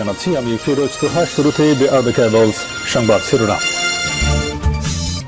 জানাচ্ছি, আমি ফিরোজ তোহা শুরুতেই কেবলস সংবাদ শিরোনাম।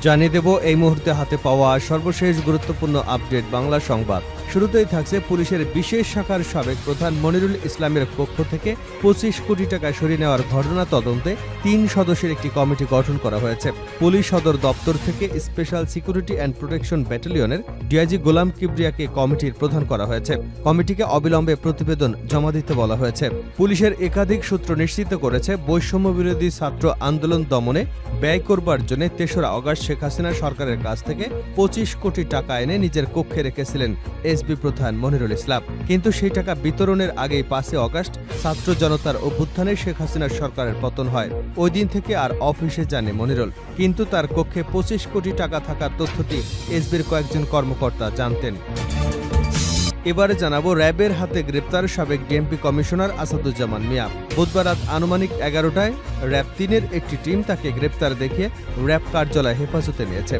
জানিয়ে দেব, এই মুহূর্তে হাতে পাওয়া সর্বশেষ গুরুত্বপূর্ণ আপডেট বাংলা সংবাদ। শুরুতেই থাকছে পুলিশের বিশেষ শাখার সাবেক প্রধান মনিরুল ইসলামের পক্ষ থেকে পঁচিশ কোটি টাকা সরিয়ে নেওয়ার ঘটনা তদন্তে তিন সদস্যের একটি কমিটি গঠন করা হয়েছে। পুলিশ সদর দপ্তর থেকে স্পেশাল সিকিউরিটি অ্যান্ড প্রোটেকশন ব্যাটালিয়নের ডিআইজি গোলাম কিবরিয়াকে কমিটির প্রধান করা হয়েছে। কমিটিকে অবিলম্বে প্রতিবেদন জমা দিতে বলা হয়েছে। পুলিশের একাধিক সূত্র নিশ্চিত করেছে, বৈষম্য বিরোধী ছাত্র আন্দোলন দমনে ব্যয় করবার জন্য তেসরা অগাস্ট শেখ হাসিনা সরকারের কাছ থেকে পঁচিশ কোটি টাকা এনে নিজের কক্ষে রেখেছিলেন। এসবি প্রধান মনিরুল ইসলাম। কিন্তু সেই টাকা বিতরণের আগেই পাঁচই অগাস্ট ছাত্র জনতার অভ্যুত্থানে শেখ হাসিনার সরকারের পতন হয়। ওই দিন থেকে আর অফিসে যাননি মনিরুল। কিন্তু তার কক্ষে পঁচিশ কোটি টাকা থাকার তথ্যটি এসবির কয়েকজন কর্মকর্তা জানতেন। এবারে জানাব র্যাবের হাতে গ্রেপ্তার সাবেক ডিএমপি কমিশনার আসাদুজ্জামান মিয়া। বুধবার রাত আনুমানিক এগারোটায় র্যাব তিনের একটি টিম তাকে গ্রেপ্তার দেখিয়ে র্যাব কার্যালয় হেফাজতে নিয়েছে।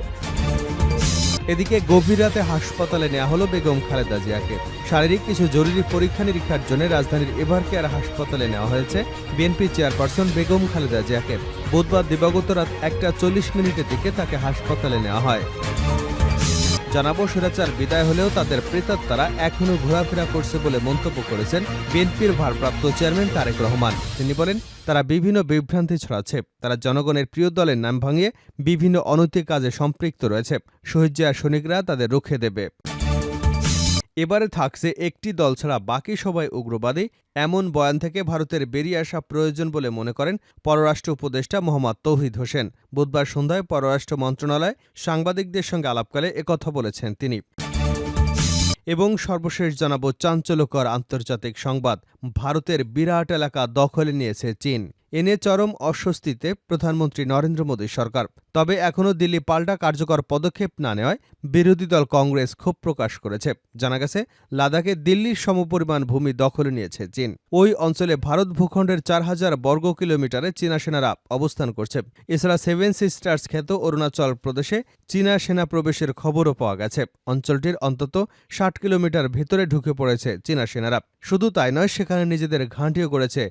এদিকে গভীর রাতে হাসপাতালে নেওয়া হলো বেগম খালেদা জিয়াকে। শারীরিক কিছু জরুরি পরীক্ষা নিরীক্ষার জন্য রাজধানীর এভার কেয়ার হাসপাতালে নেওয়া হয়েছে বিএনপি চেয়ারপারসন বেগম খালেদা জিয়াকে। বুধবার দিবাগত রাত একটা চল্লিশ মিনিটের দিকে তাকে হাসপাতালে নেওয়া হয়। জানাব স্বৈরাচার বিদায় হলেও তাদের প্রেতাত্মারা এখনও ঘোরাফেরা করছে বলে মন্তব্য করেছেন বিএনপির ভারপ্রাপ্ত চেয়ারম্যান তারেক রহমান। তিনি বলেন তারা বিভিন্ন বিভ্রান্তি ছড়াচ্ছে। তারা জনগণের প্রিয় দলের নাম ভাঙিয়ে বিভিন্ন অনৈতিক কাজে সম্পৃক্ত রয়েছে। শহীদ জিয়ার সৈনিকরা তাদের রুখে দেবে। এবারে থাকছে একটি দল ছাড়া বাকি সবাই উগ্রবাদী। এমন বয়ান থেকে ভারতের বেরিয়ে আসা প্রয়োজন বলে মনে করেন পররাষ্ট্র উপদেষ্টা মোহাম্মদ তৌহিদ হোসেন। বুধবার সন্ধ্যায় পররাষ্ট্র মন্ত্রণালয় সাংবাদিকদের সঙ্গে আলাপকালে একথা বলেছেন তিনি। এবং সর্বশেষ জানাব চাঞ্চল্যকর আন্তর্জাতিক সংবাদ। ভারতের বিরাট এলাকা দখলে নিয়েছে চীন। এনে চরম অস্বস্তিতে প্রধানমন্ত্রী নরেন্দ্র মোদী সরকার। তবে এখনও দিল্লি পাল্টা কার্যকর পদক্ষেপ না নেওয়ায় বিরোধী দল কংগ্রেস ক্ষোভ প্রকাশ করেছে। জানা গেছে, লাদাখে দিল্লির সমপরিমাণ ভূমি দখলে নিয়েছে চীন। ওই অঞ্চলে ভারত ভূখণ্ডের চার হাজার বর্গ কিলোমিটারে চীনা সেনারা অবস্থান করছে। এছাড়া সেভেন সিস্টার্স খ্যাত অরুণাচল প্রদেশে চীনা সেনা প্রবেশের খবরও পাওয়া গেছে। অঞ্চলটির অন্তত ষাট কিলোমিটার ভেতরে ঢুকে পড়েছে চীনা সেনারা। শুধু তাই নয়, সেখানে নিজেদের ঘাঁটিও করেছে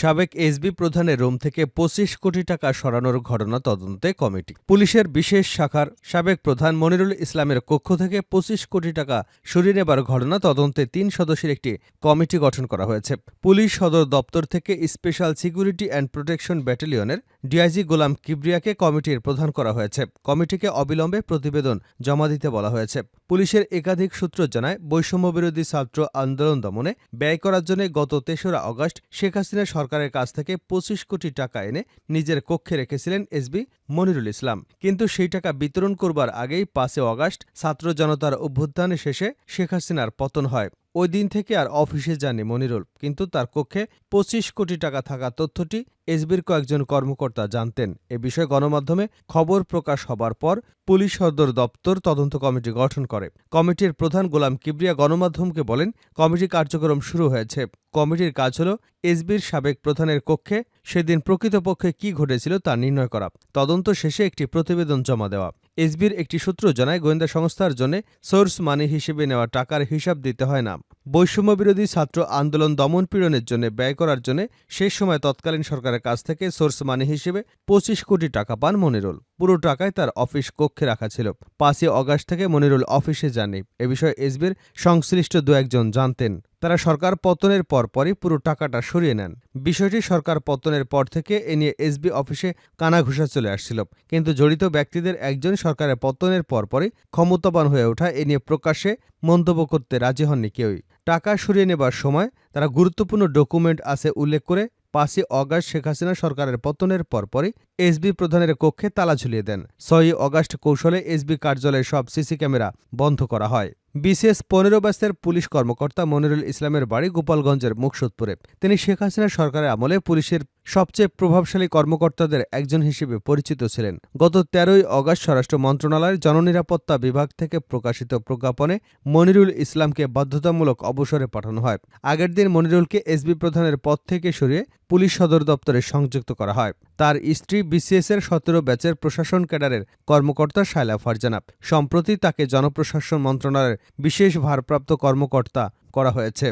সাবেক এসবি প্রধানের রোম থেকে পঁচিশ কোটি টাকা সরানোর ঘটনা তদন্তে কমিটি। পুলিশের বিশেষ শাখার সাবেক প্রধান মনিরুল ইসলামের কক্ষ থেকে পঁচিশ কোটি টাকা সরিয়ে নেবার ঘটনা তদন্তে তিন সদস্যের একটি কমিটি গঠন করা হয়েছে। পুলিশ সদর দপ্তর থেকে স্পেশাল সিকিউরিটি অ্যান্ড প্রোটেকশন ব্যাটালিয়নের ডিআইজি গোলাম কিবরিয়াকে কমিটির প্রধান করা হয়েছে। কমিটিকে অবিলম্বে প্রতিবেদন জমা দিতে বলা হয়েছে। পুলিশের একাধিক সূত্র জানায়, বৈষম্যবিরোধী ছাত্র আন্দোলন দমনে ব্যয় করার জন্য গত তেসরা অগস্ট শেখ হাসিনা সরকারের কাছ থেকে পঁচিশ কোটি টাকা এনে নিজের কক্ষে রেখেছিলেন এসবি মনিরুল ইসলাম। কিন্তু সেই টাকা বিতরণ করবার আগেই পাঁচে অগাস্ট ছাত্র জনতার অভ্যুত্থানে শেষে শেখ হাসিনার পতন হয়। ওই দিন থেকে আর অফিসে যাননি মনিরুল। কিন্তু তার কক্ষে পঁচিশ কোটি টাকা থাকা তথ্যটি এসবির কয়েকজন কর্মকর্তা জানতেন। এ বিষয়ে গণমাধ্যমে খবর প্রকাশ হবার পর পুলিশ সদর দপ্তর তদন্ত কমিটি গঠন করে। কমিটির প্রধান গোলাম কিবরিয়া গণমাধ্যমকে বলেন, কমিটি কার্যক্রম শুরু হয়েছে। কমিটির কাজ হল এসবির সাবেক প্রধানের কক্ষে সেদিন প্রকৃতপক্ষে কি ঘটেছিল তা নির্ণয় করা। তদন্ত শেষে একটি প্রতিবেদন জমা দেওয়া। এসবির একটি সূত্র জানায়, গোয়েন্দা সংস্থার জন্য সোর্স মানি হিসেবে নেওয়া টাকার হিসাব দিতে হয় না। বৈষম্য বিরোধী ছাত্র আন্দোলন দমন পীড়নের জন্য ব্যয় করার জন্য শেষ সময় তৎকালীন সরকারের কাছ থেকে সোর্স মানি হিসেবে পঁচিশ কোটি টাকা পান মনিরুল। পুরো টাকায় তার অফিস কক্ষে রাখা ছিল। পাঁচই অগাস্ট থেকে মনিরুল অফিসে যাননি। এ বিষয়ে এসবির সংশ্লিষ্ট দু একজন জানতেন। তারা সরকার পতনের পরপরই পুরো টাকাটা সরিয়ে নেন। বিষয়টি সরকার পতনের পর থেকে এ নিয়ে এসবি অফিসে কানাঘুষা চলে আসছিল। কিন্তু জড়িত ব্যক্তিদের একজন সরকারের পতনের পরপরই ক্ষমতাবান হয়ে ওঠা এ নিয়ে প্রকাশ্যে মন্তব্য করতে রাজি হননি কেউই। টাকা সরিয়ে নেবার সময় তারা গুরুত্বপূর্ণ ডকুমেন্ট আছে উল্লেখ করে পাঁচই অগাস্ট শেখ হাসিনা সরকারের পতনের পরপরই এসবি প্রধানের কক্ষে তালা ঝুলিয়ে দেন। ছয়ই অগাস্ট কৌশলে এসবি কার্যালয়ের সব সিসি ক্যামেরা বন্ধ করা হয়। বিশেষ পনেরো ব্যাসের পুলিশ কর্মকর্তা মনিরুল ইসলামের বাড়ি গোপালগঞ্জের মুকসুদপুরে। তিনি শেখ হাসিনা সরকারের আমলে পুলিশের সবচেয়ে প্রভাবশালী কর্মকর্তাদের একজন হিসেবে পরিচিত ছিলেন। গত তেরোই অগস্ট স্বরাষ্ট্র মন্ত্রণালয়ের জননিরাপত্তা বিভাগ থেকে প্রকাশিত প্রজ্ঞাপনে মনিরুল ইসলামকে বাধ্যতামূলক অবসরে পাঠানো হয়। আগের দিন মনিরুলকে এসবি প্রধানের পদ থেকে সরিয়ে পুলিশ সদর দপ্তরে সংযুক্ত করা হয়। তার স্ত্রী বিসিএসের সতেরো ব্যাচের প্রশাসন ক্যাডারের কর্মকর্তা শায়লা ফারজানা সম্প্রতি তাকে জনপ্রশাসন মন্ত্রণালয়ের বিশেষ ভারপ্রাপ্ত কর্মকর্তা করা হয়েছে।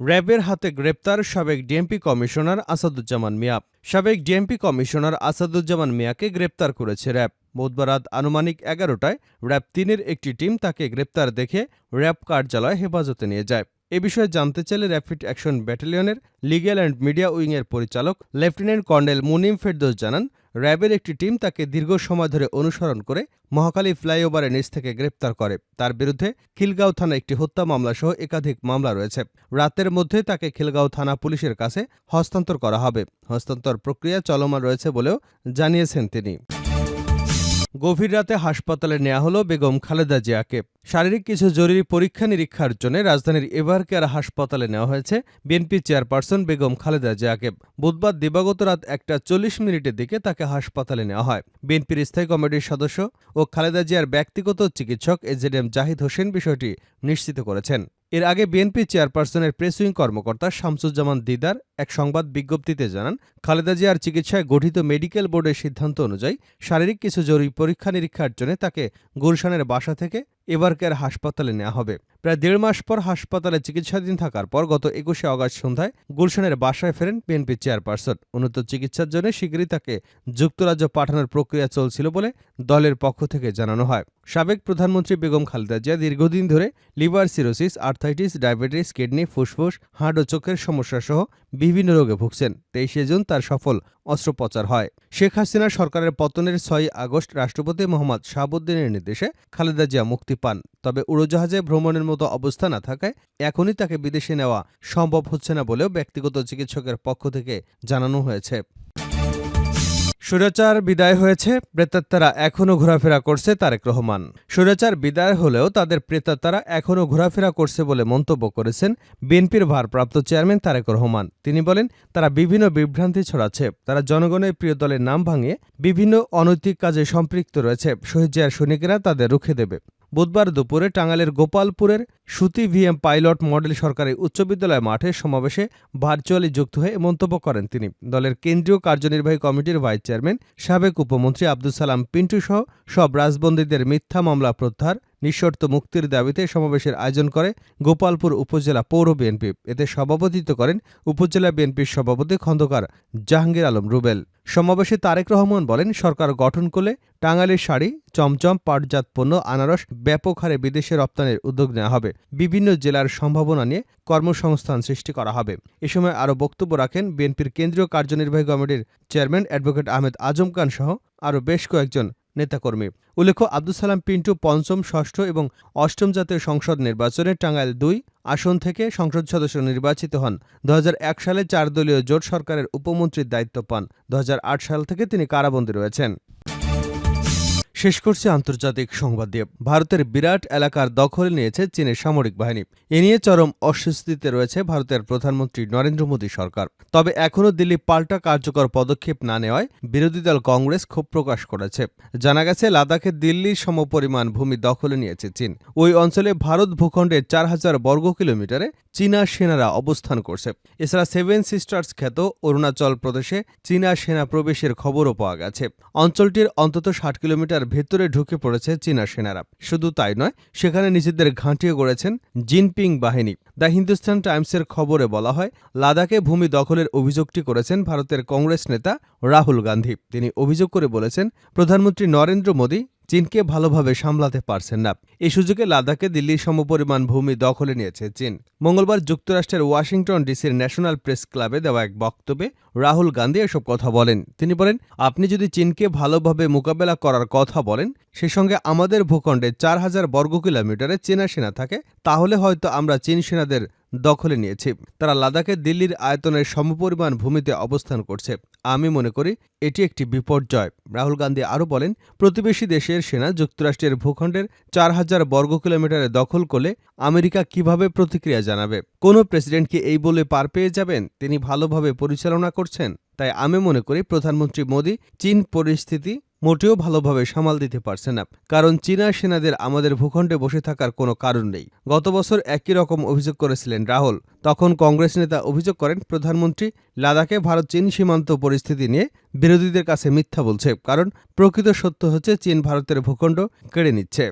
র্যাবের হাতে গ্রেপ্তার সাবেক ডিএমপি কমিশনার আসাদুজ্জামান মিয়া। সাবেক ডিএমপি কমিশনার আসাদুজ্জামান মিয়াকে গ্রেপ্তার করেছে র্যাব। বুধবার রাত আনুমানিক এগারোটায় র্যাব তিনের একটি টিম তাকে গ্রেপ্তার দেখে র্যাব কার্যালয় হেফাজতে নিয়ে যায়। এ বিষয়ে জানতে চাইলে র্যাপিড অ্যাকশন ব্যাটালিয়নের লিগ্যাল অ্যান্ড মিডিয়া উইংয়ের পরিচালক লেফটেন্যান্ট কর্নেল মুনিম ফেরদোস জানান, র্যাবের একটি টিম তাকে দীর্ঘ সময় ধরে অনুসরণ করে মহাকালী ফ্লাইওভারের নিচ থেকে গ্রেপ্তার করে। তার বিরুদ্ধে খিলগাঁও থানা একটি হত্যা মামলা সহ একাধিক মামলা রয়েছে। রাতের মধ্যে তাকে খিলগাঁও থানা পুলিশের কাছে হস্তান্তর করা হবে। হস্তান্তর প্রক্রিয়া চলমান রয়েছে বলেও জানিয়েছেন তিনি। গভীর রাতে হাসপাতালে নেওয়া হলো বেগম খালেদা জিয়াকে। শারীরিক কিছু জরুরি পরীক্ষা নিরীক্ষার জন্য রাজধানীর এভার কেয়ার হাসপাতালে নেওয়া হয়েছে বিএনপি চেয়ারপারসন বেগম খালেদা জিয়াকে। বুধবার দিবাগত রাত একটা চল্লিশ মিনিটের দিকে তাকে হাসপাতালে নেওয়া হয়। বিএনপির স্থায়ী কমিটির সদস্য ও খালেদা জিয়ার ব্যক্তিগত চিকিৎসক এজেডএম জাহিদ হোসেন বিষয়টি নিশ্চিত করেছেন। এর আগে বিএনপি চেয়ারপারসনের প্রেস উইং কর্মকর্তা শামসুজ্জামান দিদার এক সংবাদ বিজ্ঞপ্তিতে জানান, খালেদা জিয়ার চিকিৎসায় গঠিত মেডিকেল বোর্ডের সিদ্ধান্ত অনুযায়ী শারীরিক কিছু জরুরি পরীক্ষা নিরীক্ষার জন্য তাকে গুলশানের বাসা থেকে এবারকের হাসপাতালে নেওয়া হবে। প্রায় দেড় মাস পর হাসপাতালে চিকিৎসাধীন থাকার পর গত একুশে অগাস্ট সন্ধ্যায় গুলশানের বাসায় ফেরেন বিএনপি চেয়ারপারসন। উন্নত চিকিৎসার জন্য শীঘ্রই তাকে যুক্তরাজ্য পাঠানোর প্রক্রিয়া চলছিল বলে দলের পক্ষ থেকে জানানো হয়। সাবেক প্রধানমন্ত্রী বেগম খালেদা জিয়া দীর্ঘদিন ধরে liver cirrhosis, arthritis, diabetes, kidney, ফুসফুস হার্ট ও চোখের সমস্যা সহ বিভিন্ন রোগে ভুগছেন। তেইশে জুন তার সফল অস্ত্রোপচার হয়। শেখ হাসিনা সরকারের পতনের ছয়ই আগস্ট রাষ্ট্রপতি মোহাম্মদ শাহাবুদ্দিনের নির্দেশে খালেদা জিয়া মুক্তি পান। তবে উড়োজাহাজে ভ্রমণের মতো অবস্থা না থাকায় এখনই তাকে বিদেশে নেওয়া সম্ভব হচ্ছে না বলেও ব্যক্তিগত চিকিৎসকের পক্ষ থেকে জানানো হয়েছে। স্বৈরাচার বিদায় হয়েছে, প্রেতাত্মারা এখনও ঘোরাফেরা করছে তারেক রহমান। স্বৈরাচার বিদায় হলেও তাদের প্রেতাত্মারা এখনও ঘোরাফেরা করছে বলে মন্তব্য করেছেন বিএনপির ভারপ্রাপ্ত চেয়ারম্যান তারেক রহমান। তিনি বলেন, তারা বিভিন্ন বিভ্রান্তি ছড়াচ্ছে। তারা জনগণের প্রিয় দলের নাম ভাঙিয়ে বিভিন্ন অনৈতিক কাজে সম্পৃক্ত রয়েছে। শহীদ জিয়ার সৈনিকেরা তাদের রুখে দেবে। বুধবার দুপুরে টাঙ্গাইলের গোপালপুরের সুতি ভিএম পাইলট মডেল সরকারি উচ্চ বিদ্যালয় মাঠে সমাবেশে ভার্চুয়ালি যুক্ত হয়ে মন্তব্য করেন তিনি। দলের কেন্দ্রীয় কার্যনির্বাহী কমিটির ভাইস চেয়ারম্যান, সাবেক উপমন্ত্রী আব্দুল সালাম, পিন্টু সহ সব রাজবন্দীদের মিথ্যা মামলা প্রত্যাহার নিঃশর্ত মুক্তির দাবিতে সমাবেশের আয়োজন করে গোপালপুর উপজেলা পৌর বিএনপি। এতে সভাপতিত্ব করেন উপজেলা বিএনপির সভাপতি খন্দকার জাহাঙ্গীর আলম রুবেল। সমাবেশে তারেক রহমান বলেন, সরকার গঠন করলে টাঙ্গাইলের শাড়ি, চমচম, পাটজাত পণ্য, আনারস ব্যাপক হারে বিদেশে রপ্তানির উদ্যোগ নেওয়া হবে। বিভিন্ন জেলার সম্ভাবনা নিয়ে কর্মসংস্থান সৃষ্টি করা হবে। এ সময় আরও বক্তব্য রাখেন বিএনপির কেন্দ্রীয় কার্যনির্বাহী কমিটির চেয়ারম্যান অ্যাডভোকেট আহমেদ আজম খান সহ আরও বেশ কয়েকজন নেতাকর্মী। উল্লেখ্য আব্দুল সালাম পিন্টু পঞ্চম, ষষ্ঠ এবং অষ্টম জাতীয় সংসদ নির্বাচনে টাঙ্গাইল দুই আসন থেকে সংসদ সদস্য নির্বাচিত হন। দু হাজার এক সালে চার দলীয় জোট সরকারের উপমন্ত্রীর দায়িত্ব পান। দু হাজার আট সাল থেকে তিনি কারাবন্দী রয়েছেন। শেষ করছে আন্তর্জাতিক সংবাদ দিয়ে। ভারতের বিরাট এলাকার দখল নিয়েছে চীনের সামরিক বাহিনী। এ নিয়ে চরম অস্বস্তিতে রয়েছে ভারতের প্রধানমন্ত্রী নরেন্দ্র মোদী সরকার। তবে এখনও দিল্লি পাল্টা কার্যকর পদক্ষেপ না নেওয়ায় বিরোধী দল কংগ্রেস ক্ষোভ প্রকাশ করেছে। জানা গেছে, লাদাখে দিল্লির সমপরিমাণ ভূমি দখলে নিয়েছে চীন। ওই অঞ্চলে ভারত ভূখণ্ডের চার হাজার বর্গ কিলোমিটারে চীনা সেনারা অবস্থান করছে। এছাড়া সেভেন সিস্টার্স খ্যাত অরুণাচল প্রদেশে চীনা সেনা প্রবেশের খবরও পাওয়া গেছে। অঞ্চলটির অন্তত ষাট কিলোমিটার ভেতরে ঢুকে পড়েছে চীনা সেনারা। শুধু তাই নয়, সেখানে নিজেদের ঘাঁটিয়ে গড়েছেন জিনপিং বাহিনী। দ্য হিন্দুস্তান টাইমসের খবরে বলা হয়, লাদাখে ভূমি দখলের অভিযোগটি করেছেন ভারতের কংগ্রেস নেতা রাহুল গান্ধী। তিনি অভিযোগ করে বলেছেন, প্রধানমন্ত্রী নরেন্দ্র মোদী চীনকে ভালোভাবে সামলাতে পারছেন না। এই সুযোগে লাদাখে দিল্লির সমপরিমাণ ভূমি দখলে নিয়েছে চীন। মঙ্গলবার যুক্তরাষ্ট্রের ওয়াশিংটন ডিসির ন্যাশনাল প্রেস ক্লাবে দেওয়া এক বক্তব্যে রাহুল গান্ধী এসব কথা বলেন। তিনি বলেন, আপনি যদি চীনকে ভালোভাবে মোকাবেলা করার কথা বলেন, সে সঙ্গে আমাদের ভূখণ্ডে চার হাজার বর্গ কিলোমিটারে চীনা সেনা থাকে, তাহলে হয়তো আমরা চীন সেনাদের দখলে নিয়েছি। তারা লাদাখে দিল্লির আয়তনের সমপরিমাণ ভূমিতে অবস্থান করছে। আমি মনে করি এটি একটি বিপর্যয়। রাহুল গান্ধী আরও বলেন, প্রতিবেশী দেশের সেনা যুক্তরাষ্ট্রের ভূখণ্ডের চার হাজার বর্গ কিলোমিটারে দখল করলে আমেরিকা কীভাবে প্রতিক্রিয়া জানাবে? কোনো প্রেসিডেন্ট কি এই বলে পার পেয়ে যাবেন? তিনি ভালোভাবে পরিচালনা করছেন? তাই আমি মনে করি প্রধানমন্ত্রী মোদী চীন পরিস্থিতি মোটেও ভালোভাবে সামাল দিতে পারছে না, কারণ চীনা সেনাদের আমাদের ভূখণ্ডে বসে থাকার কোনো কারণ নেই। গত বছর একই রকম অভিযোগ করেছিলেন রাহুল। তখন কংগ্রেস নেতা অভিযোগ করেন, প্রধানমন্ত্রী লাদাখে ভারত চীন সীমান্ত পরিস্থিতি নিয়ে বিরোধীদের কাছে মিথ্যা বলছে, কারণ প্রকৃত সত্য হচ্ছে চীন ভারতের ভূখণ্ড কেড়ে নিচ্ছে।